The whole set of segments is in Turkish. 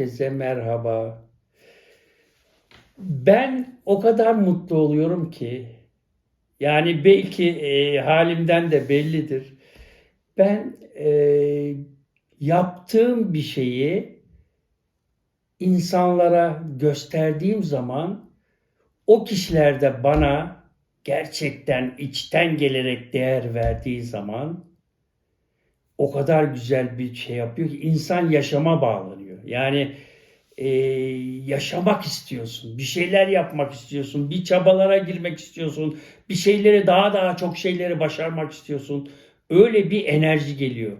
herkese merhaba. Ben o kadar mutlu oluyorum ki, yani belki e, halimden de bellidir. Ben e, yaptığım bir şeyi insanlara gösterdiğim zaman o kişiler de bana gerçekten içten gelerek değer verdiği zaman o kadar güzel bir şey yapıyor ki insan yaşama bağlanıyor. Yani e, yaşamak istiyorsun, bir şeyler yapmak istiyorsun, bir çabalara girmek istiyorsun, bir şeyleri daha daha çok şeyleri başarmak istiyorsun. Öyle bir enerji geliyor.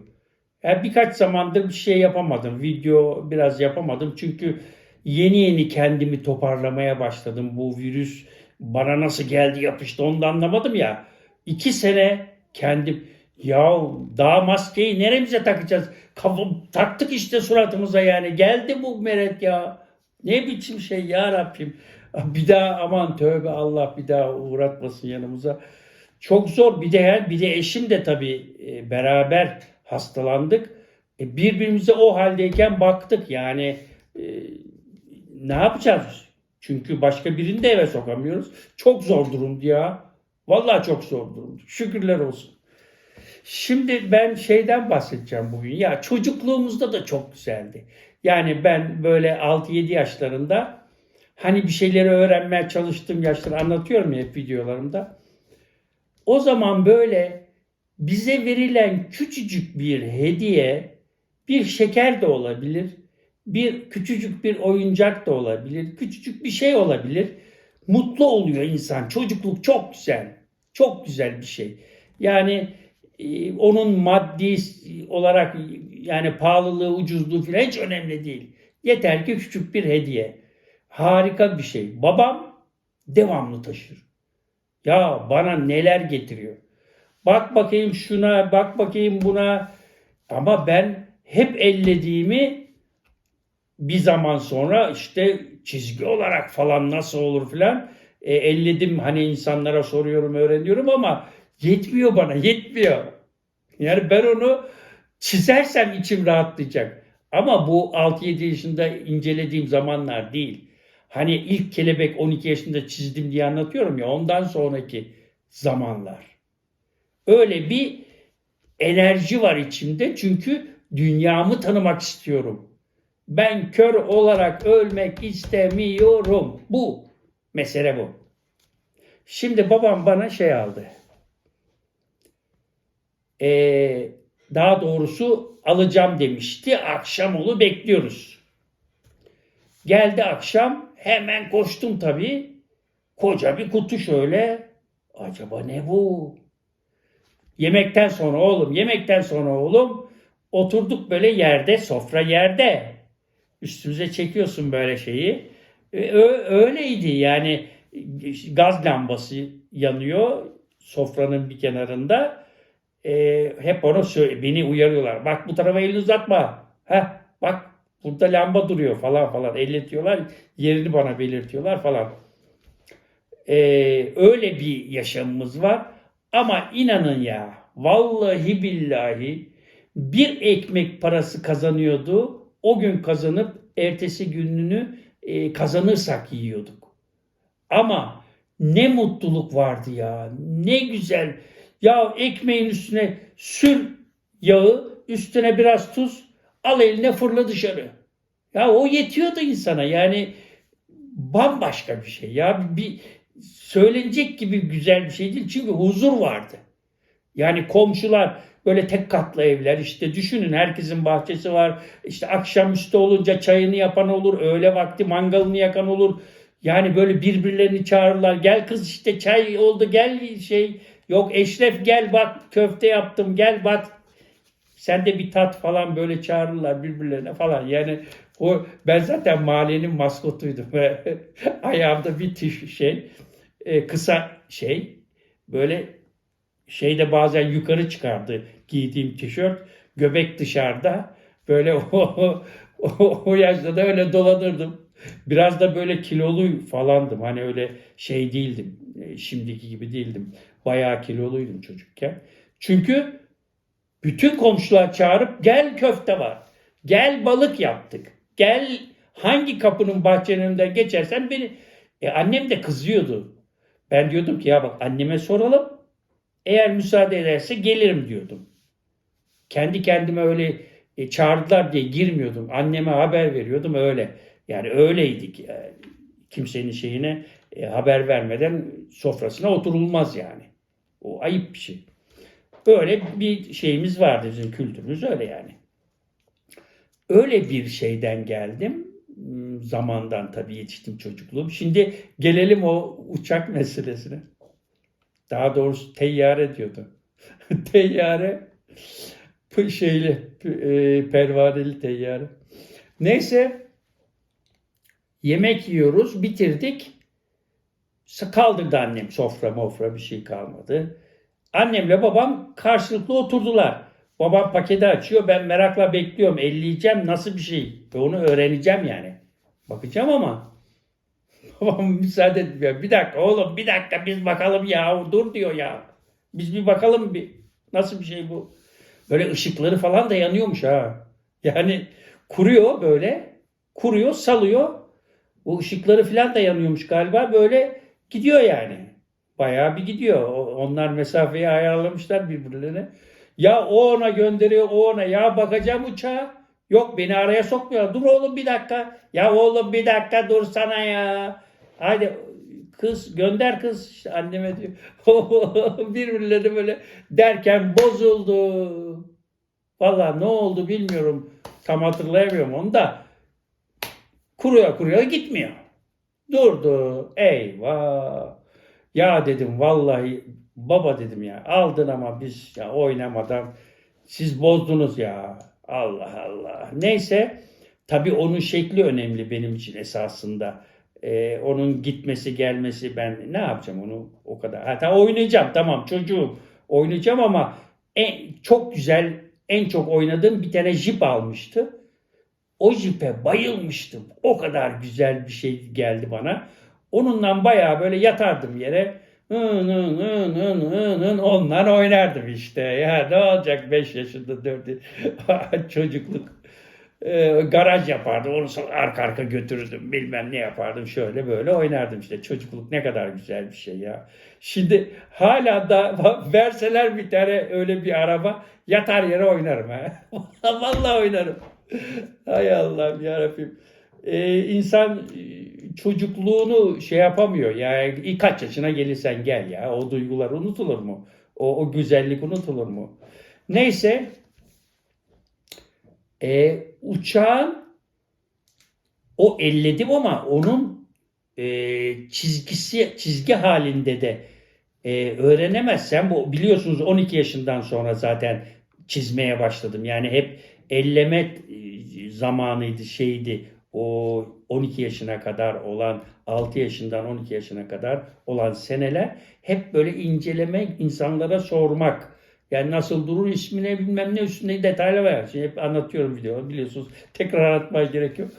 Yani birkaç zamandır bir şey yapamadım. Video biraz yapamadım. Çünkü yeni yeni kendimi toparlamaya başladım. Bu virüs bana nasıl geldi yapıştı onu da anlamadım ya. İki sene kendim ya daha maskeyi neremize takacağız? Kafam, taktık işte suratımıza yani. Geldi bu meret ya. Ne biçim şey ya Rabbim. Bir daha aman tövbe Allah bir daha uğratmasın yanımıza. Çok zor. Bir de bir de eşim de tabii e, beraber hastalandık. E, birbirimize o haldeyken baktık yani e, ne yapacağız? Çünkü başka birini de eve sokamıyoruz. Çok zor durumdu ya. Vallahi çok zor durumdu. Şükürler olsun. Şimdi ben şeyden bahsedeceğim bugün. Ya çocukluğumuzda da çok güzeldi. Yani ben böyle 6-7 yaşlarında hani bir şeyleri öğrenmeye çalıştığım yaşları anlatıyorum hep videolarımda. O zaman böyle bize verilen küçücük bir hediye bir şeker de olabilir. Bir küçücük bir oyuncak da olabilir. Küçücük bir şey olabilir. Mutlu oluyor insan. Çocukluk çok güzel. Çok güzel bir şey. Yani onun maddi olarak yani pahalılığı, ucuzluğu falan hiç önemli değil. Yeter ki küçük bir hediye. Harika bir şey. Babam devamlı taşır. Ya bana neler getiriyor. Bak bakayım şuna, bak bakayım buna. Ama ben hep ellediğimi bir zaman sonra işte çizgi olarak falan nasıl olur filan e, elledim hani insanlara soruyorum öğreniyorum ama yetmiyor bana yetmiyor. Yani ben onu çizersem içim rahatlayacak. Ama bu 6-7 yaşında incelediğim zamanlar değil. Hani ilk kelebek 12 yaşında çizdim diye anlatıyorum ya ondan sonraki zamanlar. Öyle bir enerji var içimde çünkü dünyamı tanımak istiyorum. Ben kör olarak ölmek istemiyorum. Bu. Mesele bu. Şimdi babam bana şey aldı. Ee, daha doğrusu alacağım demişti. Akşam olu bekliyoruz. Geldi akşam hemen koştum tabii. Koca bir kutu şöyle. Acaba ne bu? Yemekten sonra oğlum, yemekten sonra oğlum oturduk böyle yerde, sofra yerde. Üstümüze çekiyorsun böyle şeyi. Ö- öyleydi yani gaz lambası yanıyor sofranın bir kenarında. E, hep onu beni uyarıyorlar. Bak bu tarafa elini uzatma. Heh, bak burada lamba duruyor falan falan. Elletiyorlar. Yerini bana belirtiyorlar falan. E, öyle bir yaşamımız var. Ama inanın ya vallahi billahi bir ekmek parası kazanıyordu. O gün kazanıp ertesi gününü e, kazanırsak yiyorduk. Ama ne mutluluk vardı ya. Ne güzel. Ya ekmeğin üstüne sür yağı, üstüne biraz tuz, al eline fırla dışarı. Ya o yetiyordu insana. Yani bambaşka bir şey. Ya bir söylenecek gibi güzel bir şey değil. Çünkü huzur vardı. Yani komşular böyle tek katlı evler işte düşünün herkesin bahçesi var. İşte akşamüstü olunca çayını yapan olur, öğle vakti mangalını yakan olur. Yani böyle birbirlerini çağırırlar. Gel kız işte çay oldu gel şey. Yok Eşref gel bak köfte yaptım gel bak. Sen de bir tat falan böyle çağırırlar birbirlerine falan. Yani o ben zaten mahallenin maskotuydum ayağımda bir tiş şey e, kısa şey böyle şeyde bazen yukarı çıkardı giydiğim tişört. Göbek dışarıda. Böyle o, o, o yaşta da öyle dolanırdım. Biraz da böyle kilolu falandım. Hani öyle şey değildim. E, Şimdiki gibi değildim. Bayağı kiloluydum çocukken. Çünkü bütün komşular çağırıp gel köfte var. Gel balık yaptık. Gel hangi kapının bahçenin geçersen beni... E, annem de kızıyordu. Ben diyordum ki ya bak anneme soralım. Eğer müsaade ederse gelirim diyordum. Kendi kendime öyle e, çağırdılar diye girmiyordum. Anneme haber veriyordum öyle. Yani öyleydik. Yani. Kimsenin şeyine e, haber vermeden sofrasına oturulmaz yani. O ayıp bir şey. Böyle bir şeyimiz vardı bizim kültürümüz öyle yani. Öyle bir şeyden geldim. Hmm, Zamandan tabii yetiştim çocukluğum. Şimdi gelelim o uçak meselesine. Daha doğrusu teyyare diyordu. teyyare şeyli e, pervaneli teyyare. Neyse yemek yiyoruz bitirdik. Kaldırdı annem sofra mofra bir şey kalmadı. Annemle babam karşılıklı oturdular. Babam paketi açıyor. Ben merakla bekliyorum. Elleyeceğim nasıl bir şey. Ve onu öğreneceğim yani. Bakacağım ama. Babam müsaade etmiyor. Bir dakika oğlum bir dakika biz bakalım ya. Dur diyor ya. Biz bir bakalım bir. Nasıl bir şey bu? Böyle ışıkları falan da yanıyormuş ha. Yani kuruyor böyle. Kuruyor salıyor. O ışıkları falan da yanıyormuş galiba. Böyle gidiyor yani. Bayağı bir gidiyor. Onlar mesafeyi ayarlamışlar birbirlerine. Ya o ona gönderiyor, o ona. Ya bakacağım uçağa. Yok beni araya sokmuyor. Dur oğlum bir dakika. Ya oğlum bir dakika dursana ya. Haydi kız gönder kız işte anneme diyor. Birbirleri böyle derken bozuldu. Vallahi ne oldu bilmiyorum. Tam hatırlayamıyorum onu da. Kuruyor kuruyor gitmiyor. Durdu. Eyvah. Ya dedim vallahi baba dedim ya aldın ama biz ya oynamadan siz bozdunuz ya. Allah Allah. Neyse tabii onun şekli önemli benim için esasında. Ee, onun gitmesi gelmesi ben ne yapacağım onu o kadar. Hatta oynayacağım tamam çocuğum oynayacağım ama en, çok güzel en çok oynadığım bir tane jip almıştı. O jipe bayılmıştım. O kadar güzel bir şey geldi bana. Onunla bayağı böyle yatardım yere. Hın onlar oynardım işte. Ya ne olacak 5 yaşında 4 çocukluk. Ee, garaj yapardım. Onu arka arka götürürdüm. Bilmem ne yapardım. Şöyle böyle oynardım işte. Çocukluk ne kadar güzel bir şey ya. Şimdi hala da verseler bir tane öyle bir araba yatar yere oynarım ha. Vallahi oynarım. Hay Allah'ım yarabbim. Ee, insan e, çocukluğunu şey yapamıyor. Yani kaç yaşına gelirsen gel ya. O duygular unutulur mu? O, o güzellik unutulur mu? Neyse. E, uçağın o elledim ama onun e, çizgisi çizgi halinde de e, öğrenemezsem bu biliyorsunuz 12 yaşından sonra zaten çizmeye başladım. Yani hep elleme e, zamanıydı şeydi o 12 yaşına kadar olan 6 yaşından 12 yaşına kadar olan seneler hep böyle incelemek, insanlara sormak. Yani nasıl durur ismine bilmem ne üstünde detaylı var. Şimdi hep anlatıyorum video biliyorsunuz. Tekrar anlatmaya gerek yok.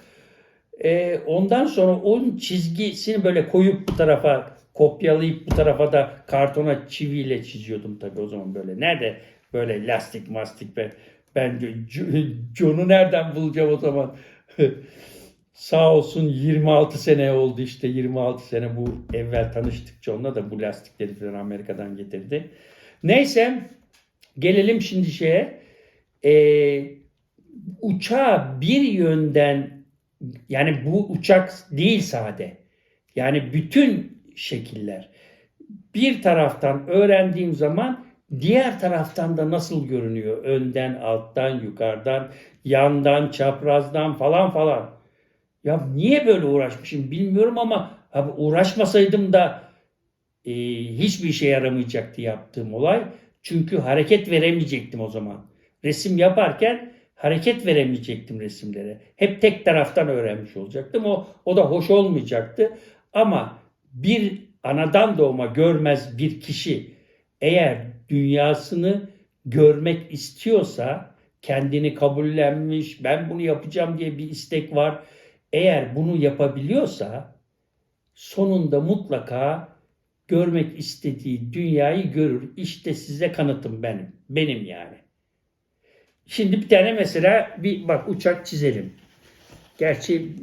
Ee, ondan sonra onun çizgisini böyle koyup bu tarafa kopyalayıp bu tarafa da kartona çiviyle çiziyordum tabii o zaman böyle. Nerede böyle lastik mastik be. Ben John'u nereden bulacağım o zaman? Sağ olsun 26 sene oldu işte 26 sene bu evvel tanıştık John'la da bu lastikleri falan Amerika'dan getirdi. Neyse gelelim şimdi şeye. Ee, uçağa bir yönden yani bu uçak değil sade. Yani bütün şekiller. Bir taraftan öğrendiğim zaman diğer taraftan da nasıl görünüyor? Önden, alttan, yukarıdan, yandan, çaprazdan falan falan. Ya niye böyle uğraşmışım bilmiyorum ama abi uğraşmasaydım da e, hiçbir işe yaramayacaktı yaptığım olay. Çünkü hareket veremeyecektim o zaman. Resim yaparken hareket veremeyecektim resimlere. Hep tek taraftan öğrenmiş olacaktım. O, o da hoş olmayacaktı. Ama bir anadan doğma görmez bir kişi eğer dünyasını görmek istiyorsa kendini kabullenmiş, ben bunu yapacağım diye bir istek var. Eğer bunu yapabiliyorsa sonunda mutlaka görmek istediği dünyayı görür. İşte size kanıtım benim. Benim yani. Şimdi bir tane mesela bir bak uçak çizelim. Gerçi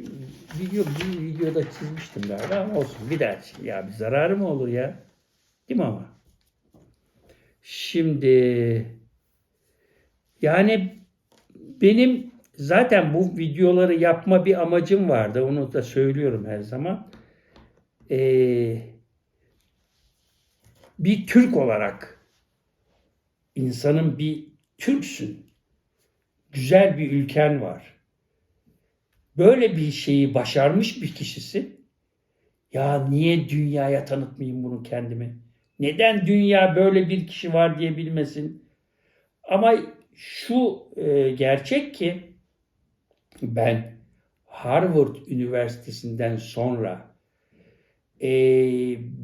video bir videoda çizmiştim galiba ama olsun bir daha. Ya bir zararı mı olur ya? Değil mi ama? Şimdi yani benim zaten bu videoları yapma bir amacım vardı. Onu da söylüyorum her zaman. Ee, bir Türk olarak insanın bir Türksün. Güzel bir ülken var. Böyle bir şeyi başarmış bir kişisin. Ya niye dünyaya tanıtmayayım bunu kendimi? Neden dünya böyle bir kişi var diye bilmesin? Ama şu e, gerçek ki ben Harvard Üniversitesi'nden sonra e,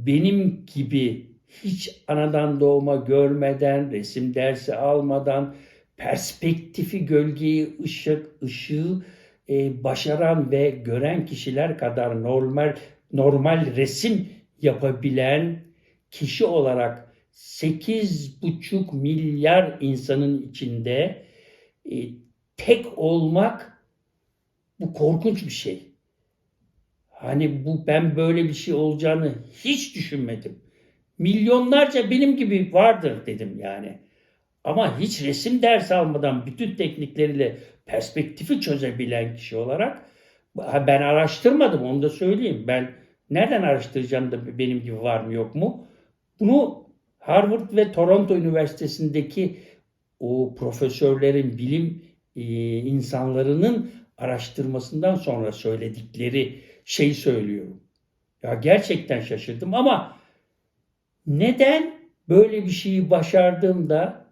benim gibi hiç anadan doğma görmeden, resim dersi almadan, perspektifi, gölgeyi, ışık, ışığı e, başaran ve gören kişiler kadar normal normal resim yapabilen kişi olarak 8,5 milyar insanın içinde e, tek olmak bu korkunç bir şey. Hani bu ben böyle bir şey olacağını hiç düşünmedim. Milyonlarca benim gibi vardır dedim yani. Ama hiç resim dersi almadan bütün teknikleriyle perspektifi çözebilen kişi olarak ben araştırmadım onu da söyleyeyim. Ben nereden araştıracağım da benim gibi var mı yok mu? Bunu Harvard ve Toronto Üniversitesi'ndeki o profesörlerin, bilim e, insanlarının araştırmasından sonra söyledikleri şey söylüyorum. Ya gerçekten şaşırdım ama neden böyle bir şeyi başardığımda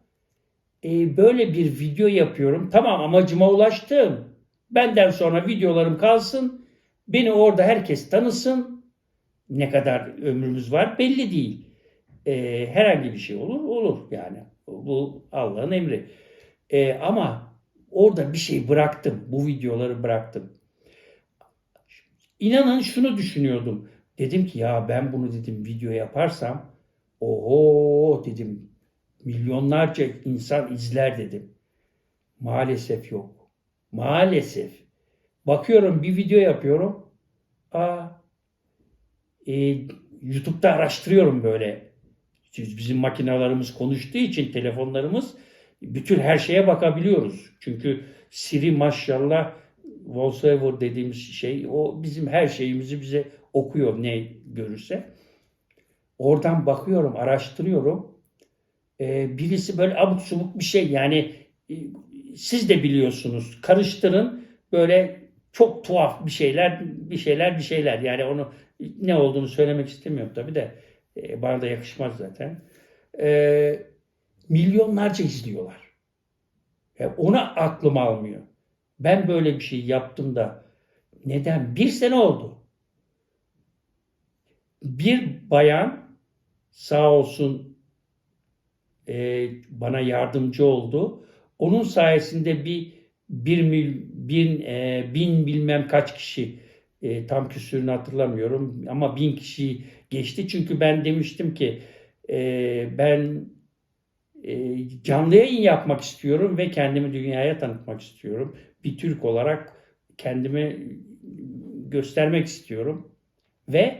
e, böyle bir video yapıyorum. Tamam amacıma ulaştım. Benden sonra videolarım kalsın. Beni orada herkes tanısın. Ne kadar ömrümüz var belli değil. E, herhangi bir şey olur olur yani. Bu Allah'ın emri. E, ama orada bir şey bıraktım. Bu videoları bıraktım. İnanın şunu düşünüyordum. Dedim ki ya ben bunu dedim video yaparsam oho dedim milyonlarca insan izler dedim. Maalesef yok. Maalesef. Bakıyorum bir video yapıyorum. Aa, e, YouTube'da araştırıyorum böyle. Bizim makinelerimiz konuştuğu için telefonlarımız bütün her şeye bakabiliyoruz. Çünkü Siri maşallah voiceover dediğimiz şey o bizim her şeyimizi bize okuyor ne görürse. Oradan bakıyorum, araştırıyorum. Ee, birisi böyle abuk subuk bir şey yani e, siz de biliyorsunuz. Karıştırın böyle çok tuhaf bir şeyler, bir şeyler, bir şeyler. Yani onu ne olduğunu söylemek istemiyorum tabii de. E, bana da yakışmaz zaten. E, milyonlarca izliyorlar. Yani ona aklım almıyor. Ben böyle bir şey yaptım da neden? Bir sene oldu. Bir bayan sağ olsun e, bana yardımcı oldu. Onun sayesinde bir bir mil, bin, e, bin bilmem kaç kişi e, tam küsürünü hatırlamıyorum ama bin kişi geçti. Çünkü ben demiştim ki e, ben e, canlı yayın yapmak istiyorum ve kendimi dünyaya tanıtmak istiyorum. Bir Türk olarak kendimi göstermek istiyorum. Ve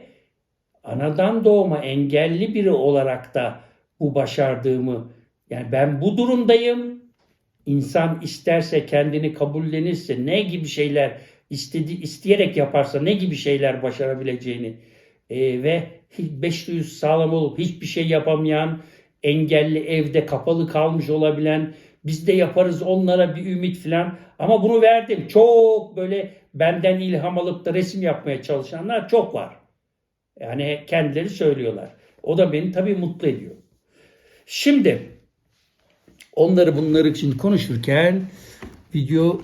anadan doğma engelli biri olarak da bu başardığımı yani ben bu durumdayım. İnsan isterse kendini kabullenirse ne gibi şeyler istedi, isteyerek yaparsa ne gibi şeyler başarabileceğini e, ve 500 sağlam olup hiçbir şey yapamayan engelli evde kapalı kalmış olabilen biz de yaparız onlara bir ümit falan ama bunu verdim. Çok böyle benden ilham alıp da resim yapmaya çalışanlar çok var. Yani kendileri söylüyorlar. O da beni tabii mutlu ediyor. Şimdi onları bunları için konuşurken video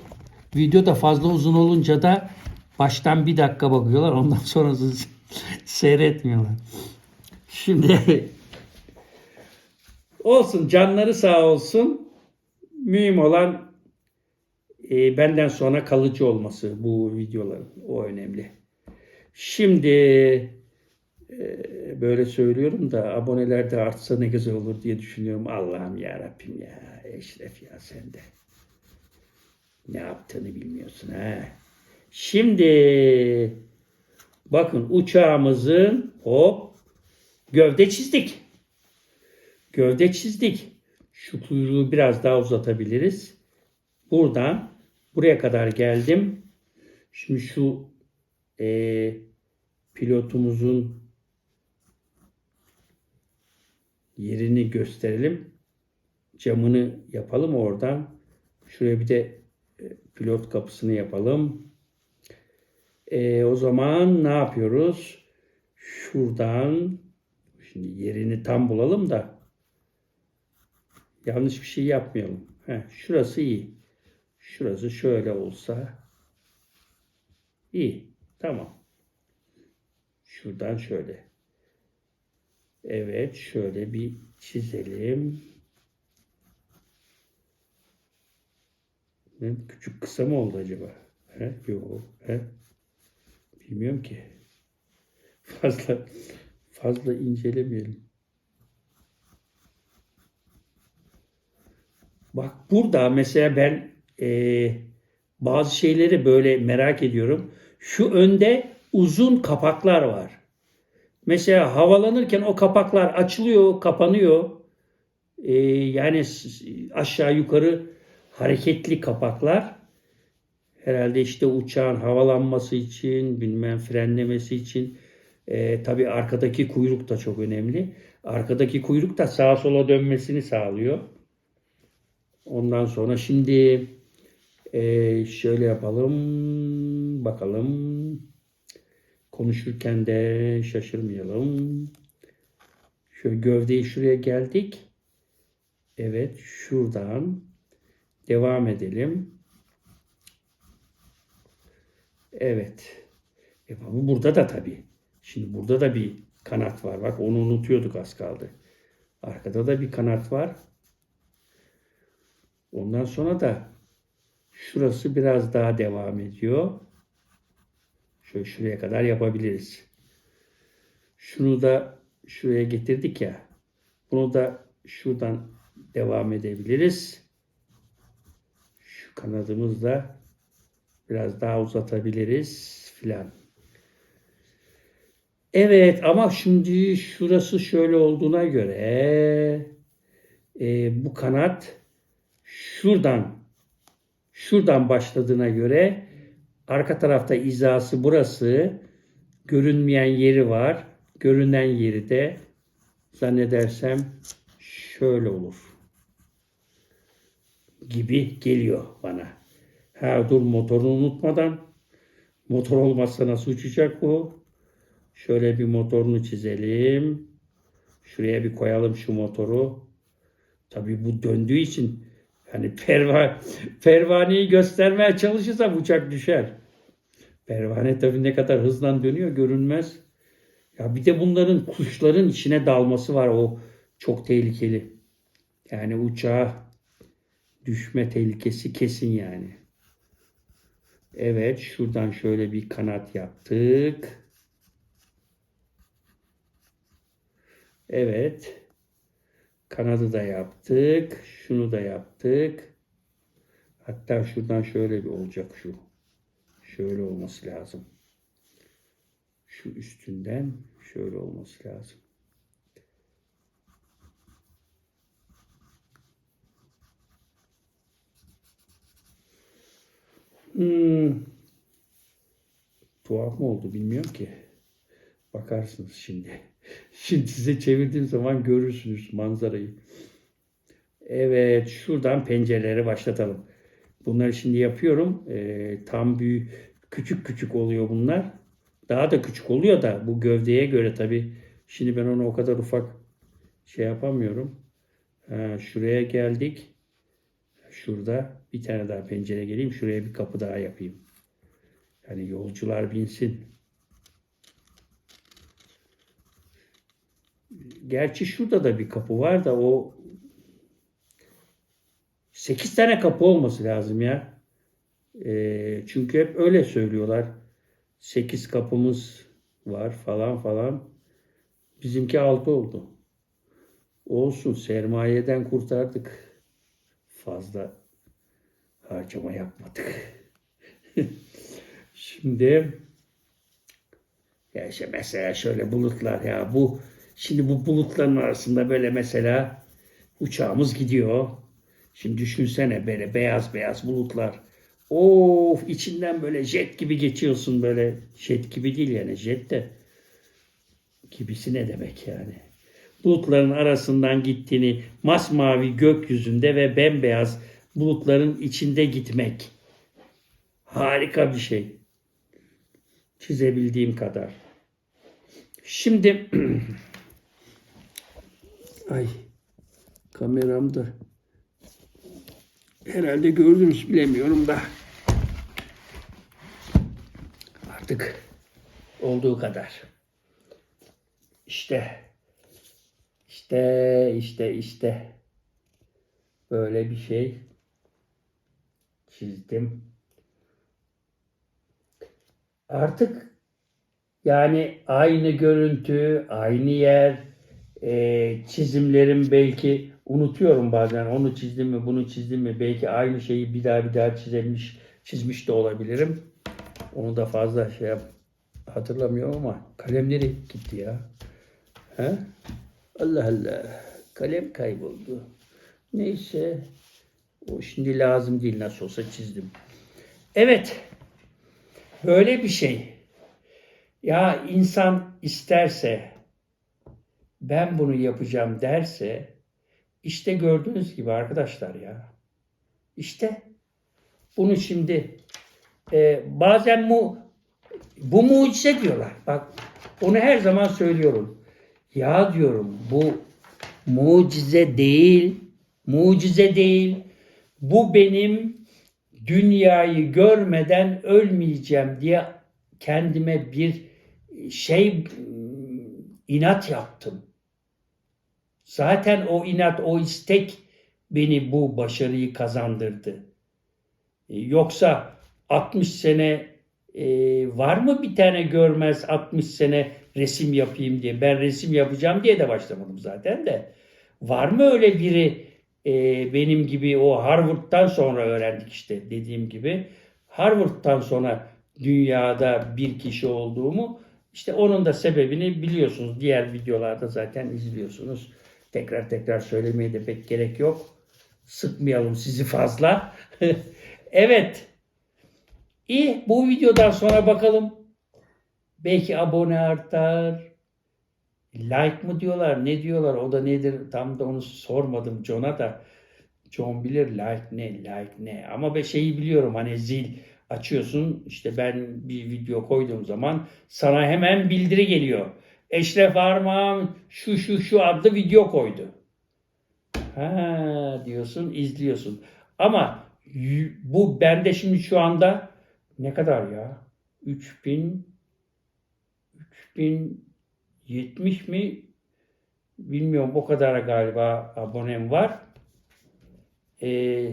video da fazla uzun olunca da baştan bir dakika bakıyorlar ondan sonra seyretmiyorlar. Şimdi olsun canları sağ olsun. Mühim olan e, benden sonra kalıcı olması bu videoların. O önemli. Şimdi e, böyle söylüyorum da aboneler de artsa ne güzel olur diye düşünüyorum. Allah'ım ya Rabbim ya Eşref ya sen de. Ne yaptığını bilmiyorsun ha. Şimdi bakın uçağımızın hop gövde çizdik. Gövde çizdik. Şu kuyruğu biraz daha uzatabiliriz. Buradan buraya kadar geldim. Şimdi şu e, pilotumuzun yerini gösterelim. Camını yapalım oradan. Şuraya bir de e, pilot kapısını yapalım. E, o zaman ne yapıyoruz? Şuradan şimdi yerini tam bulalım da yanlış bir şey yapmayalım. Heh, şurası iyi. Şurası şöyle olsa iyi. Tamam. Şuradan şöyle. Evet, şöyle bir çizelim. Küçük kısa mı oldu acaba? He? Yok. He? Bilmiyorum ki. Fazla fazla incelemeyelim. Bak burada mesela ben e, bazı şeyleri böyle merak ediyorum. Şu önde uzun kapaklar var. Mesela havalanırken o kapaklar açılıyor, kapanıyor. E, yani aşağı yukarı hareketli kapaklar. Herhalde işte uçağın havalanması için, bilmem frenlemesi için. E, tabii arkadaki kuyruk da çok önemli. Arkadaki kuyruk da sağa sola dönmesini sağlıyor. Ondan sonra şimdi e, şöyle yapalım. Bakalım. Konuşurken de şaşırmayalım. Şöyle gövdeyi şuraya geldik. Evet şuradan devam edelim. Evet. E, bu burada da tabii. Şimdi burada da bir kanat var. Bak onu unutuyorduk az kaldı. Arkada da bir kanat var. Ondan sonra da şurası biraz daha devam ediyor. Şöyle şuraya kadar yapabiliriz. Şunu da şuraya getirdik ya. Bunu da şuradan devam edebiliriz. Şu kanadımızla biraz daha uzatabiliriz filan. Evet ama şimdi şurası şöyle olduğuna göre e, bu kanat şuradan şuradan başladığına göre arka tarafta izası burası görünmeyen yeri var. Görünen yeri de zannedersem şöyle olur gibi geliyor bana. Ha dur motorunu unutmadan motor olmazsa nasıl uçacak bu? Şöyle bir motorunu çizelim. Şuraya bir koyalım şu motoru. Tabii bu döndüğü için yani perva, pervaneyi göstermeye çalışırsa uçak düşer. Pervane tabii ne kadar hızlan dönüyor görünmez. Ya bir de bunların kuşların içine dalması var. O çok tehlikeli. Yani uçağa düşme tehlikesi kesin yani. Evet şuradan şöyle bir kanat yaptık. Evet. Kanadı da yaptık. Şunu da yaptık. Hatta şuradan şöyle bir olacak şu. Şöyle olması lazım. Şu üstünden şöyle olması lazım. Hmm. Tuhaf mı oldu bilmiyorum ki. Bakarsınız şimdi. Şimdi size çevirdiğim zaman görürsünüz manzarayı. Evet, şuradan pencereleri başlatalım. Bunları şimdi yapıyorum. Ee, tam büyük, küçük küçük oluyor bunlar. Daha da küçük oluyor da bu gövdeye göre tabii. Şimdi ben onu o kadar ufak şey yapamıyorum. Ha, şuraya geldik. Şurada bir tane daha pencere geleyim. Şuraya bir kapı daha yapayım. Yani yolcular binsin. Gerçi şurada da bir kapı var da o 8 tane kapı olması lazım ya. Ee, çünkü hep öyle söylüyorlar. 8 kapımız var falan falan. Bizimki 6 oldu. Olsun sermayeden kurtardık. Fazla harcama yapmadık. Şimdi ya işte mesela şöyle bulutlar ya bu şimdi bu bulutların arasında böyle mesela uçağımız gidiyor. Şimdi düşünsene böyle beyaz beyaz bulutlar. Of içinden böyle jet gibi geçiyorsun böyle jet gibi değil yani jet de gibisi ne demek yani. Bulutların arasından gittiğini masmavi gökyüzünde ve bembeyaz bulutların içinde gitmek. Harika bir şey. Çizebildiğim kadar. Şimdi ay kameramda herhalde gördünüz bilemiyorum da artık olduğu kadar. İşte işte işte işte böyle bir şey çizdim. Artık yani aynı görüntü, aynı yer, e, çizimlerim belki unutuyorum bazen onu çizdim mi, bunu çizdim mi, belki aynı şeyi bir daha bir daha çizmiş, çizmiş de olabilirim. Onu da fazla şey hatırlamıyorum ama kalemleri gitti ya. He? Allah Allah. Kalem kayboldu. Neyse. O şimdi lazım değil nasıl olsa çizdim. Evet. Böyle bir şey. Ya insan isterse ben bunu yapacağım derse işte gördüğünüz gibi arkadaşlar ya. İşte bunu şimdi e, bazen mu bu mucize diyorlar. Bak onu her zaman söylüyorum. Ya diyorum bu mucize değil, mucize değil. Bu benim dünyayı görmeden ölmeyeceğim diye kendime bir şey inat yaptım. Zaten o inat, o istek beni bu başarıyı kazandırdı. Yoksa 60 sene e, var mı bir tane görmez 60 sene resim yapayım diye. Ben resim yapacağım diye de başlamadım zaten de. Var mı öyle biri e, benim gibi o Harvard'dan sonra öğrendik işte dediğim gibi. Harvard'dan sonra dünyada bir kişi olduğumu işte onun da sebebini biliyorsunuz. Diğer videolarda zaten izliyorsunuz. Tekrar tekrar söylemeye de pek gerek yok. Sıkmayalım sizi fazla. evet. İyi bu videodan sonra bakalım. Belki abone artar. Like mı diyorlar ne diyorlar o da nedir tam da onu sormadım John'a da. John bilir like ne like ne ama ben şeyi biliyorum hani zil açıyorsun işte ben bir video koyduğum zaman sana hemen bildiri geliyor. Eşref Armağan şu şu şu adlı video koydu. Ha diyorsun izliyorsun. Ama bu bende şimdi şu anda ne kadar ya? 3000 3070 mi? Bilmiyorum o kadar galiba abonem var. Ee,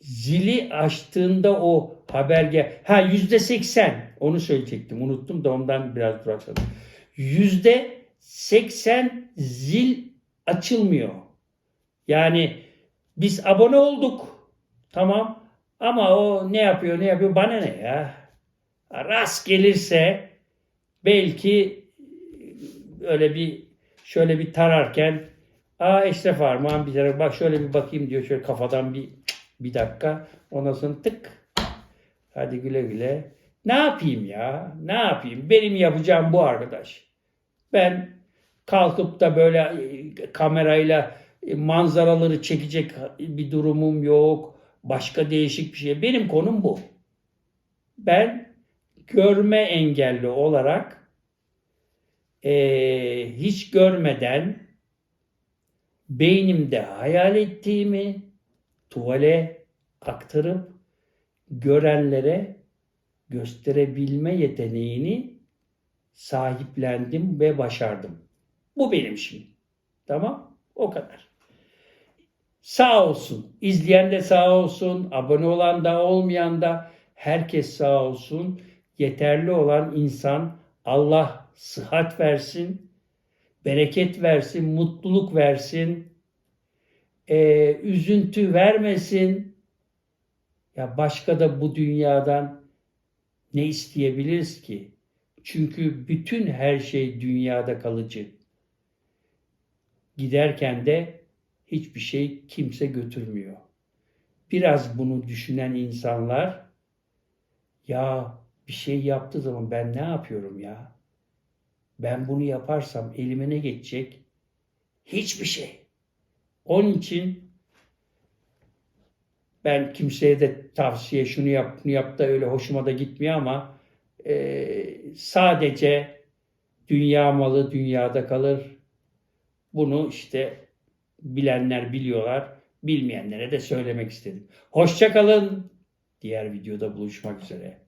zili açtığında o haber gel. Ha yüzde seksen. Onu söyleyecektim. Unuttum da ondan biraz duraksadım. Yüzde seksen zil açılmıyor. Yani biz abone olduk. Tamam. Ama o ne yapıyor ne yapıyor? Bana ne ya. Rast gelirse belki öyle bir şöyle bir tararken aa Eşref Armağan bir tane bak şöyle bir bakayım diyor. Şöyle kafadan bir bir dakika. Ondan sonra tık. Hadi güle güle. Ne yapayım ya? Ne yapayım? Benim yapacağım bu arkadaş. Ben kalkıp da böyle e, kamerayla e, manzaraları çekecek bir durumum yok başka değişik bir şey benim konum bu ben görme engelli olarak eee, hiç görmeden beynimde hayal ettiğimi tuvale aktarıp görenlere gösterebilme yeteneğini sahiplendim ve başardım. Bu benim işim. Tamam? O kadar. Sağ olsun. İzleyen de sağ olsun. Abone olan da olmayan da herkes sağ olsun. Yeterli olan insan Allah sıhhat versin, bereket versin, mutluluk versin, ee, üzüntü vermesin. Ya başka da bu dünyadan ne isteyebiliriz ki? Çünkü bütün her şey dünyada kalıcı. Giderken de hiçbir şey kimse götürmüyor. Biraz bunu düşünen insanlar ya bir şey yaptığı zaman ben ne yapıyorum ya? Ben bunu yaparsam elime ne geçecek? Hiçbir şey. Onun için ben kimseye de tavsiye şunu yap bunu yap da öyle hoşuma da gitmiyor ama e, sadece dünya malı dünyada kalır. Bunu işte bilenler biliyorlar. Bilmeyenlere de söylemek istedim. Hoşça kalın. Diğer videoda buluşmak üzere.